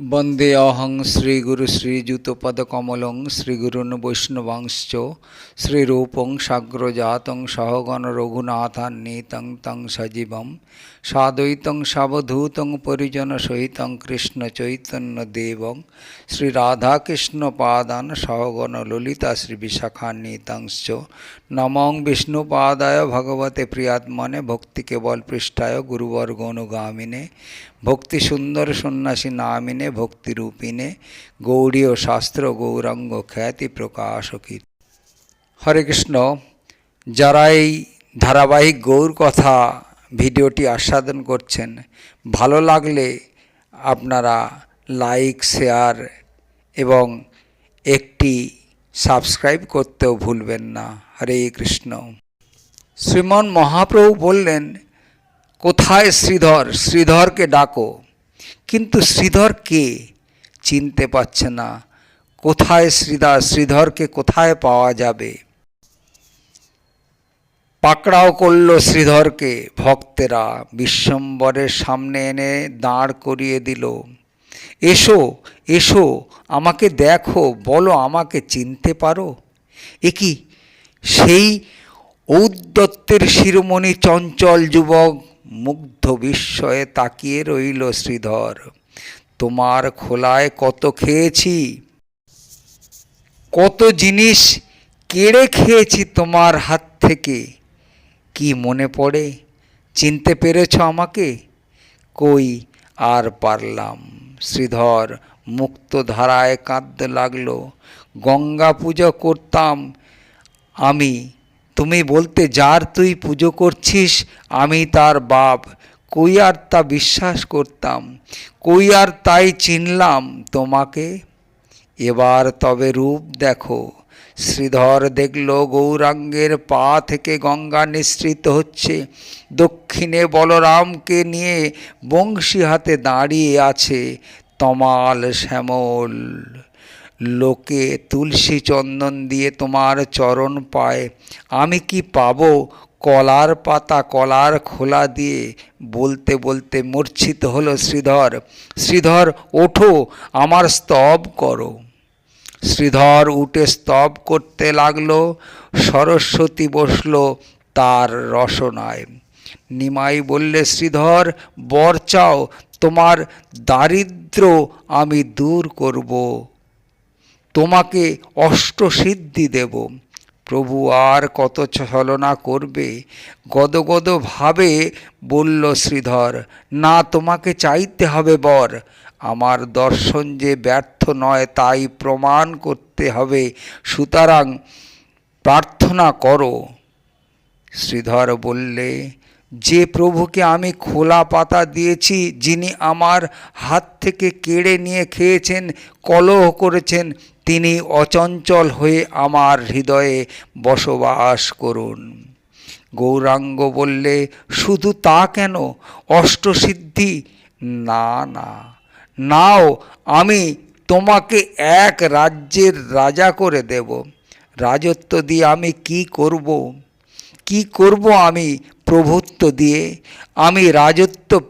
বন্দে অহং শ্রীগুরু শ্রীযুতপদকমলং শ্রীগুরুন বৈষ্ণবাংশ্চ শ্রীরূপং সাগ্রজাতং সহগণ রঘুনাথান্বিতং তং সজীবম সাদ্বৈতং সাবধূতং পরিজন সহিতং কৃষ্ণ চৈতন্য দেবং শ্রীরাধাকৃষ্ণ পাদান সহগণ ললিতা শ্রী নমং বিষ্ণুপাদায় ভগবতে প্রিয়াত্মনে ভক্তি কেবল পৃষ্ঠায় গুরুবর্গ অনুগামিনে ভক্তি সুন্দর সন্ন্যাসী নামিনে ভক্তিরূপিণে গৌরী ও শাস্ত্র গৌরাঙ্গ খ্যাতি প্রকাশ প্রকাশকী হরে কৃষ্ণ যারা এই ধারাবাহিক গৌর কথা ভিডিওটি আস্বাদন করছেন, ভালো লাগলে আপনারা লাইক, শেয়ার এবং একটি সাবস্ক্রাইব করতেও ভুলবেন না। হরে কৃষ্ণ। শ্রীমন মহাপ্রভু বললেন কোথায় শ্রীধর? শ্রীধরকে ডাকো। কিন্তু শ্রীধর কে? চিনতে পারছে না। কোথায় শ্রীধা শ্রীধরকে কোথায় পাওয়া যাবে? পাকড়াও করল শ্রীধরকে। ভক্তেরা বিশ্বম্বরের সামনে এনে দাঁড় করিয়ে দিল। এসো এসো, আমাকে দেখো, বলো আমাকে চিনতে পারো? এ কি? সেই ঔদ্যত্তের শিরোমণি চঞ্চল যুবক মুগ্ধ বিস্ময়ে তাকিয়ে রইল শ্রীধর। তোমার খোলায় কত খেয়েছি? কত জিনিস কেড়ে খেয়েছি তোমার হাত থেকে? কি মনে পড়ে? চিনতে পেরেছ আমাকে? কই আর পারলাম। শ্রীধর মুক্ত ধারায় কাঁদতে লাগল। গঙ্গা পুজো করতাম আমি। তুমি বলতে যার তুই পুজো করছিস, আমি তার বাপ। কই আর তা বিশ্বাস করতাম? কই আর তাই চিনলাম তোমাকে? এবার তবে রূপ দেখো। শ্রীধর দেখল গৌরাঙ্গের পা থেকে গঙ্গা নিঃসৃত হচ্ছে। দক্ষিণে বলরামকে নিয়ে বংশী হাতে দাঁড়িয়ে আছে তমাল শ্যামল। লোকে তুলসী চন্দন দিয়ে তোমার চরণ পায়। আমি কি পাব কলার পাতা কলার খোলা দিয়ে? বলতে বলতে মূর্ছিত হলো শ্রীধর। শ্রীধর, ওঠো, আমার স্তব করো। শ্রীধর উঠে স্তব করতে লাগল। সরস্বতী বসল তার রসনায়। নিমাই বললে, শ্রীধর, বর চাও, তোমার দারিদ্র আমি দূর করব। তোমাকে অষ্টসিদ্ধি দেব। প্রভু আর কত ছলনা করবে? গদগদ ভাবে বলল, শ্রীধর, না, তোমাকে চাইতে হবে বর। আমার দর্শন যে ব্যর্থ নয়, তাই প্রমাণ করতে হবে। সুতরাং প্রার্থনা করো। শ্রীধর বললে, যে প্রভুকে আমি খোলা পাতা দিয়েছি, যিনি আমার হাত থেকে কেড়ে নিয়ে খেয়েছেন, কলহ করেছেন তিনি অচঞ্চল হয়ে আমার হৃদয়ে বসবাস করুন। গৌরাঙ্গ বললে, শুধু তা কেন? অষ্টসিদ্ধি? না না। নাও, আমি তোমাকে এক রাজ্যের রাজা করে দেব। রাজত্ব দিয়ে আমি কি করব? কি করব আমি প্রভুত্ব দিয়ে? আমি রাজত্ব,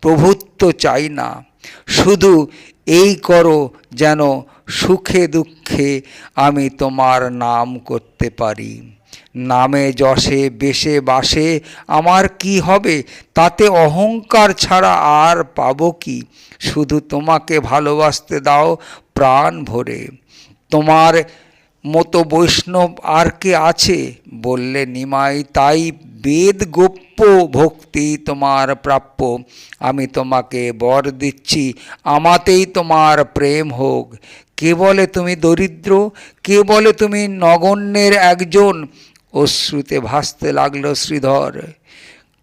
প্রভুত্ব চাই না। শুধু এই করো যেন সুখে দুঃখে আমি তোমার নাম করতে পারি। নামে যশে, বেশে, বাসে আমার কি হবে? তাতে অহংকার ছাড়া আর পাবো কি? শুধু তোমাকে ভালোবাসতে দাও প্রাণ ভরে। তোমার মতো বৈষ্ণব আর কে আছে? বললে নিমাই, তাই বেদ গোপ্য ভক্তি তোমার প্রাপ্য। আমি তোমাকে বর দিচ্ছি, আমাতেই তোমার প্রেম হোক। কে বলে তুমি দরিদ্র? কে বলে তুমি নগণ্যের একজন? অশ্রুতে ভাসতে লাগল শ্রীধর।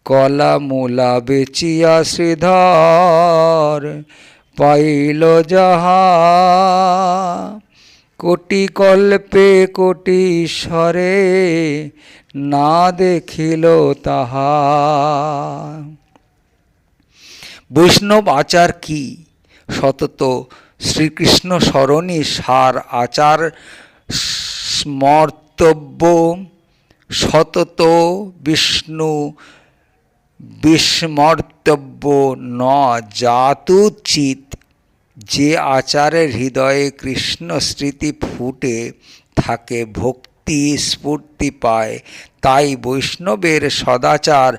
কলা মূলা বেচিয়া শ্রীধর পাইল যাহা। কোটি কল্পে কোটি ঈশ্বরে না দেখিল তাহা। বৈষ্ণব আচার কি? সতত শ্রীকৃষ্ণ স্মরণী সার আচার স্মর্তব্য সতত বিষ্ণু বিস্মর্তব্য ন জাতুচিত যে আচারের হৃদয়ে কৃষ্ণ স্মৃতি ফুটে, থাকে ভক্তি স্ফূর্তি পায়, তাই বৈষ্ণবের সদাচার।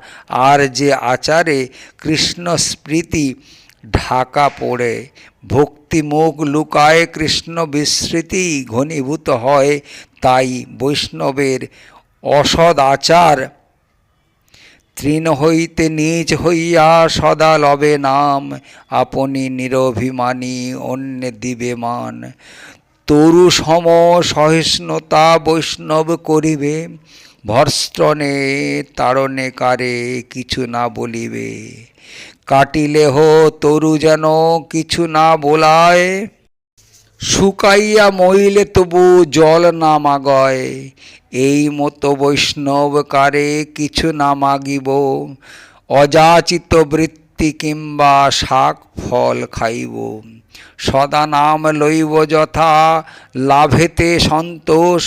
আর যে আচারে কৃষ্ণ স্মৃতি ঢাকা পড়ে ভক্তি মুখ লুকায় কৃষ্ণ বিস্মৃতি ঘনীভূত হয়, তাই বৈষ্ণবের অসদ আচার তৃণ হইতে নিজ হইয়া সদা লবে নাম, আপনি নিরভিমানী অন্য দিবে মান তরু সম সহিষ্ণুতা বৈষ্ণব করিবে ভর্ষ্টনে তারণে কারে কিছু না বলিবে। কাটিলে হো, তরু যেন কিছু না বোলায়। শুকাইয়া মইলে তবু জল না মাগয়। এই মতো বৈষ্ণব কারে কিছু না মাগিব। অযাচিত বৃত্তি কিংবা শাক ফল খাইব। সদা নাম লইব যথা, লাভেতে সন্তোষ।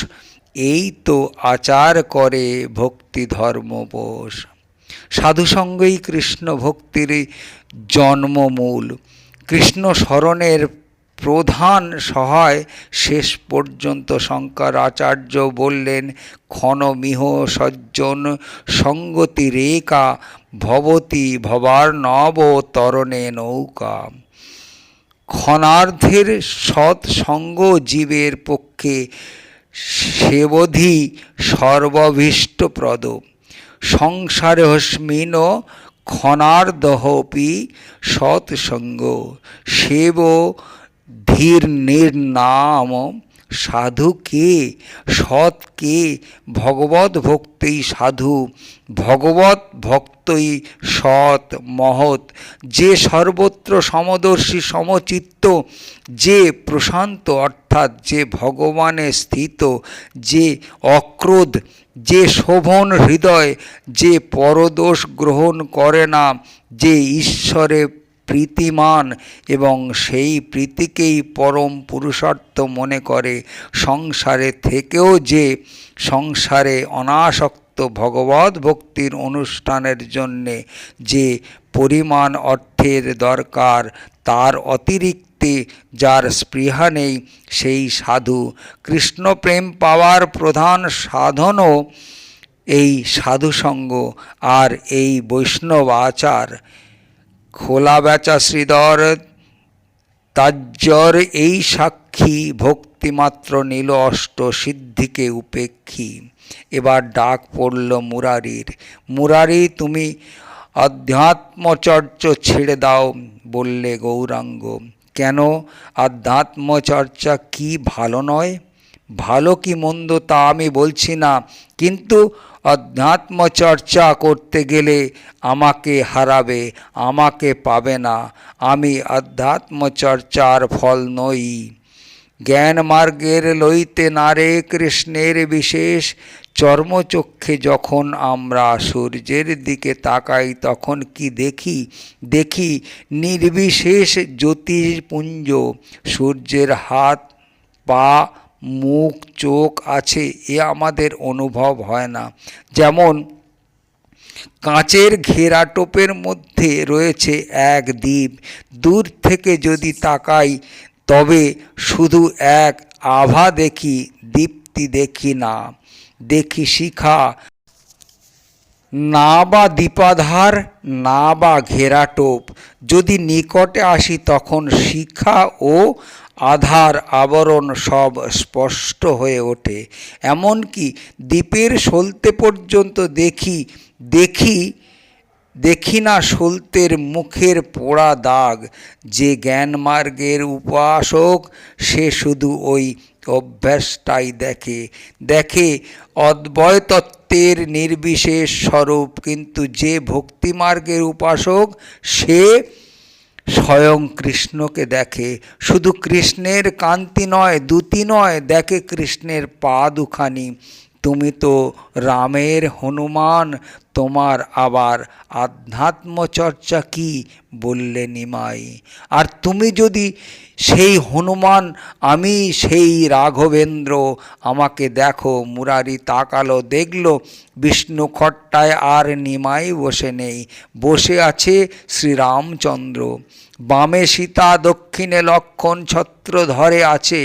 এই তো আচার করে ভক্তি ধর্মবোষ সাধুসঙ্গই কৃষ্ণ ভক্তির জন্মমূল। কৃষ্ণ স্মরণের প্রধান সহায় শেষ পর্যন্ত শঙ্কর আচার্য বললেন, ক্ষণমিহ সজ্জন সঙ্গতি রেখা, ভবতি ভবার নব তরণে নৌকা। ক্ষণার্ধের সৎসঙ্গ জীবের পক্ষে সেবধি সর্বভীষ্টপ্রদ। সংসারে হস্মিন ক্ষণার্দহপি সৎসঙ্গ সেব ধীর নির্নাম সাধু কে? সৎ কে? ভগবত ভক্তই সাধু, ভগবত ভক্তই সৎ, মহৎ। যে সর্বত্র সমদর্শী সমচিত্ত, যে প্রশান্ত অর্থাৎ যে ভগবানে স্থিত, যে অক্রোধ যে শোভন হৃদয়, যে পরদোষ গ্রহণ করে না, যে ঈশ্বরে প্রীতিমান এবং সেই প্রীতিকেই পরম পুরুষার্থ মনে করে, সংসারে থেকেও যে সংসারে অনাসক্ত ভগবত ভক্তির অনুষ্ঠানের জন্যে যে পরিমাণ অর্থের দরকার, তার অতিরিক্তে যার স্পৃহা নেই, সেই সাধু কৃষ্ণপ্রেম পাওয়ার প্রধান সাধনও এই সাধুসঙ্গ আর এই বৈষ্ণব আচার। খোলা বেচা শ্রীধর, তাজ্জর এই সাক্ষী, ভক্তিমাত্র নীল অষ্ট সিদ্ধিকে উপেক্ষী। এবার ডাক পড়ল মুরারির, মুরারি, তুমি অধ্যাত্মচর্চ ছেড়ে দাও, বললে গৌরাঙ্গ। কেন? আধ্যাত্মচর্চা কি ভালো নয়? ভালো কি মন্দ তা আমি বলছি না, কিন্তু অধ্যাত্ম চর্চা করতে গেলে আমাকে হারাবে, আমাকে পাবে না। আমি অধ্যাত্ম চর্চার ফল নই। জ্ঞান মার্গের লইতে নারে কৃষ্ণের বিশেষ চর্মচক্ষে যখন আমরা সূর্যের দিকে তাকাই, তখন কি দেখি? দেখি নির্বিশেষ জ্যোতির্পুঞ্জ। সূর্যের হাত, পা, মুখ, চোখ আছে, এ আমাদের অনুভব হয় না। যেমন কাঁচের ঘেরা টোপের মধ্যে রয়েছে এক দ্বীপ। দূর থেকে যদি তাকাই, তবে শুধু এক আভা দেখি, দীপ্তি দেখি না। দেখি শিখা। না বা দীপাধার, না বা ঘেরাটোপ যদি নিকটে আসি তখন শিখা ও আধার আবরণ সব স্পষ্ট হয়ে ওঠে। এমনকি দ্বীপের সলতে পর্যন্ত দেখি দেখি দেখি না সলতের মুখের পোড়া দাগ। যে জ্ঞানমার্গের উপাসক, সে শুধু ওই অভ্যাসটাই দেখে দেখে অদ্বয়তত্ত্বের নির্বিশেষ স্বরূপ, কিন্তু যে ভক্তিমার্গের উপাসক, সে স্বয়ং কৃষ্ণকে দেখে। শুধু কৃষ্ণের কান্তি নয় দুতি নয়, দেখে কৃষ্ণের পা দুখানি। তুমি তো রামের হনুমান, তোমার আবার আধ্যাত্মচর্চা কি বললে নিমাই? আর তুমি যদি সেই হনুমান, আমি সেই রাঘবেন্দ্র, আমাকে দেখো মুরারি তাকালো, দেখল বিষ্ণু খট্টায় আর নিমাই বসে নেই, বসে আছে শ্রীরামচন্দ্র। বামে সীতা, দক্ষিণে লক্ষণ ছত্র ধরে আছে।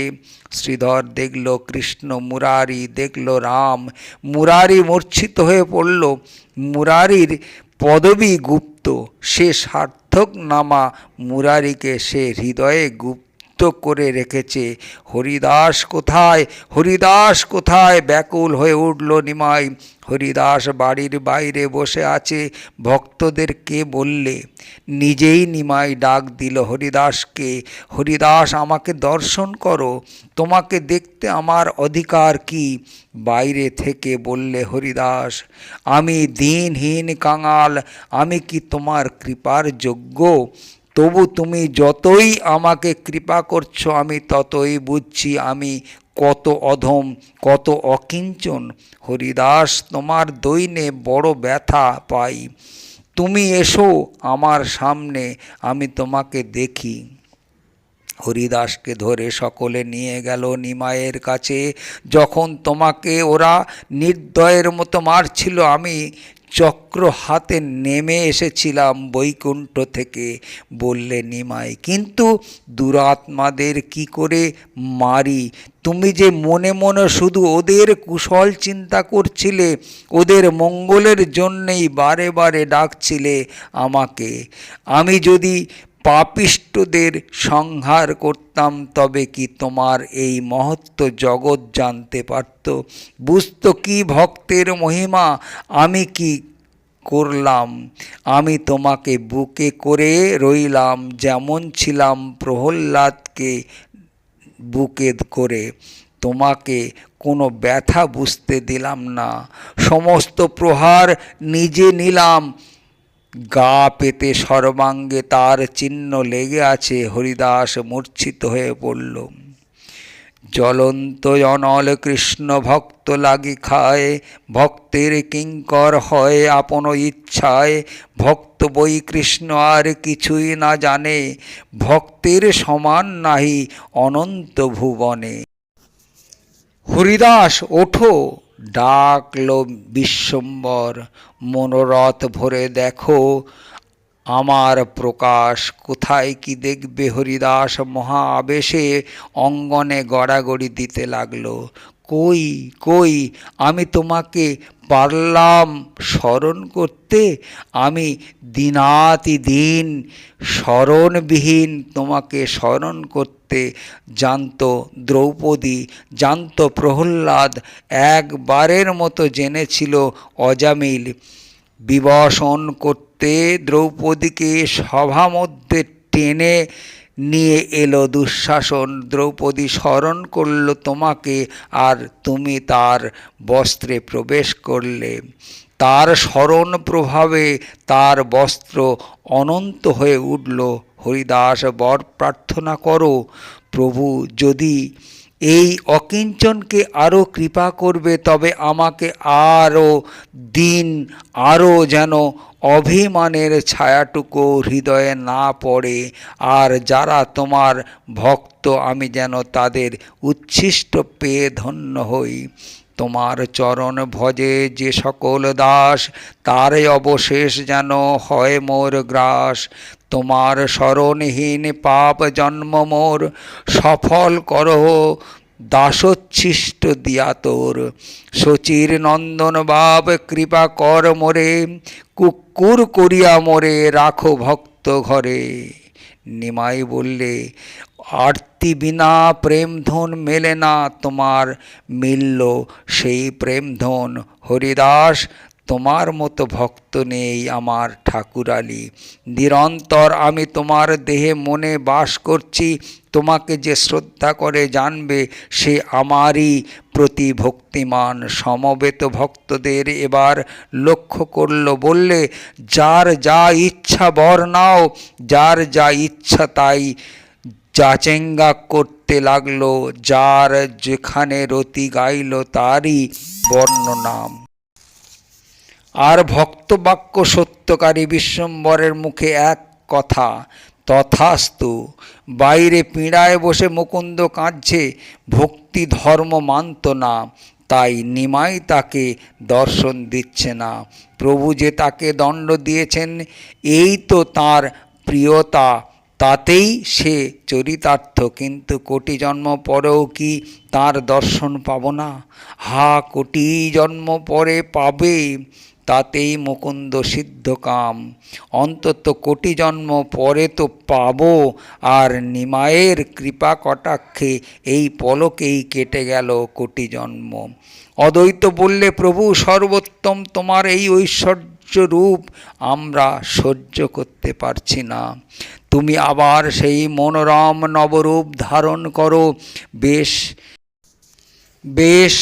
শ্রীধর দেখল কৃষ্ণ মুরারি, দেখল রাম। মুরারি মূর্ছিত হয়ে পড়ল। মুরারির পদবী গুপ্ত। সে সার্থক নামা মুরারিকে সে হৃদয়ে গুপ্ত। করে রেখেছে। হরিদাস কোথায়? হরিদাস কোথায়? ব্যাকুল হয়ে উঠল নিমাই। হরিদাস বাড়ির বাইরে বসে আছে। ভক্তদের কে বললে? নিজেই নিমাই ডাক দিল হরিদাসকে। হরিদাস, আমাকে দর্শন করো। তোমাকে দেখতে আমার অধিকার কি? বাইরে থেকে বললে হরিদাস, আমি দিনহীন কাঙাল। আমি কি তোমার কৃপার যোগ্য? তবু তুমি যতই আমাকে কৃপা করছ, আমি ততই বুঝছি আমি কত অধম, কত অকিঞ্চন। হরিদাস, তোমার দৈনে বড় ব্যথা পাই। তুমি এসো আমার সামনে, আমি তোমাকে দেখি। হরিদাসকে ধরে সকলে নিয়ে গেল নিমায়ের কাছে। যখন তোমাকে ওরা নির্দয়ের মতো মারছিল, আমি চক্র হাতে নেমে এসেছিলাম বৈকুণ্ঠ থেকে। বললে নিমাই, কিন্তু দুরাত্মাদের কি করে মারি? তুমি যে মনে মনে শুধু ওদের কুশল চিন্তা করছিলে, ওদের মঙ্গলের জন্যেই বারে বারে ডাকছিলে আমাকে। আমি যদি পাপিষ্টদের সংহার করতাম, তবে কি তোমার এই মহত্ব জগৎ জানতে পারত? বুঝত কি ভক্তের মহিমা? আমি কি করলাম? আমি তোমাকে বুকে করে রইলাম, যেমন ছিলাম প্রহ্লাদকে বুকে করে। তোমাকে কোনো ব্যথা বুঝতে দিলাম না। সমস্ত প্রহার নিজে নিলাম গা পেতে সর্বাঙ্গে তার চিহ্ন লেগে আছে, হরিদাস মূর্ছিত হয়ে পড়ল। জ্বলন্ত জনল কৃষ্ণ ভক্ত লাগি খায়, ভক্তের কিঙ্কর হয় আপন ইচ্ছায়। ভক্ত বই কৃষ্ণ আর কিছুই না জানে, ভক্তের সমান নাহি অনন্ত ভুবনে। হরিদাস, ওঠো। ডাকল বিশ্বম্বর, মনোরথ ভরে দেখো আমার প্রকাশ। কোথায় কি দেখবে হরিদাস মহা আবেশে অঙ্গনে গড়াগড়ি দিতে লাগল। কই কই, আমি তোমাকে পারলাম স্মরণ করতে, আমি দিনাতি দিন স্মরণবিহীন তোমাকে স্মরণ করতে, জানত দ্রৌপদী, জানত প্রহ্লাদ, একবারের মতো জেনেছিল অজামিল। বিবসন করতে দ্রৌপদীকে সভা মধ্যে টেনে নিয়ে এলো দুঃশাসন। দ্রৌপদী স্মরণ করল তোমাকে আর তুমি তার বস্ত্রে প্রবেশ করলে। তার স্মরণ প্রভাবে তার বস্ত্র অনন্ত হয়ে উঠল। হরিদাস বর প্রার্থনা করো, প্রভু, যদি এই অকিঞ্চনকে আরও কৃপা করবে, তবে আমাকে আরও দিন আরও যেন অভিমানের ছায়াটুকু হৃদয়ে না পড়ে। আর যারা তোমার ভক্ত, আমি যেন তাদের উচ্ছিষ্ট পেয়ে ধন্য হই। তোমার চরণ ভজে যে সকল দাস তারে অবশেষ যেন হয় মোর গ্রাস। তোমার স্মরণহীন পাপ জন্ম মোর, সফল করহ দাসোচ্ছিষ্ট দিয়া তোর। শচীর নন্দন বাপ, কৃপা কর মোরে, কুকুর করিয়া মোরে রাখো ভক্ত ঘরে। নিমাই বললে, আরতি বিনা প্রেমধন মেলে না তোমার মিলল সেই প্রেমধন। হরিদাস তোমার মতো ভক্ত নেই আমার ঠাকুরালি নিরন্তর আমি তোমার দেহে মনে বাস করছি, তোমাকে যে শ্রদ্ধা করে জানবে সে আমারই প্রতি ভক্তিমান সমবেত ভক্তদের এবার লক্ষ্য করল, বললে, যার যা ইচ্ছা বর নাও, যার যা ইচ্ছা তাই যাচেঙ্গা করতে লাগল, যার যেখানে রতি গাইল তারই বর্ণনাম। আর ভক্তবাক্য সত্যকারী বিশ্বম্বরের মুখে এক কথা, তথাস্তু, বাইরে পীড়ায় বসে মুকুন্দ কাঁদছে, ভক্তি ধর্ম মানত না, তাই নিমাই তাকে দর্শন দিচ্ছে না। প্রভু যে তাকে দণ্ড দিয়েছেন, এই তো তার প্রিয়তা, তাতেই সে চরিতার্থ, কিন্তু কোটি জন্ম পরেও কি তার দর্শন পাব না? হা, কোটি জন্ম পরে পাবে তাতেই মুকুন্দ সিদ্ধকাম অন্তত কোটি জন্ম পরে তো পাবো, আর নিমায়ের কৃপা কটাক্ষে এই পলকেই কেটে গেল কোটি জন্ম। অদ্বৈত বললে, প্রভু, সর্বোত্তম তোমার এই ঐশ্বর্য রূপ আমরা সহ্য করতে পারছি না। তুমি আবার সেই মনোরম নবরূপ ধারণ করো। বেশ বেশ,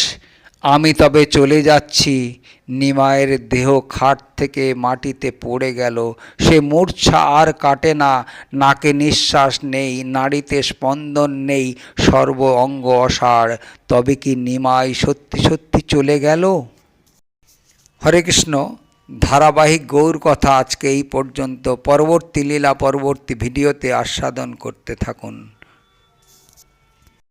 আমি তবে চলে যাচ্ছি। নিমায়ের দেহ খাট থেকে মাটিতে পড়ে গেল। সে মূর্ছা আর কাটে না। নাকে নিঃশ্বাস নেই, নাড়িতে স্পন্দন নেই, সর্ব অঙ্গ অসাড় তবে কি নিমাই সত্যি সত্যি চলে গেল? হরে কৃষ্ণ, ধারাবাহিক গৌর কথা আজকে এই পর্যন্ত। পরবর্তী লীলা, পরবর্তী ভিডিওতে আস্বাদন করতে থাকুন।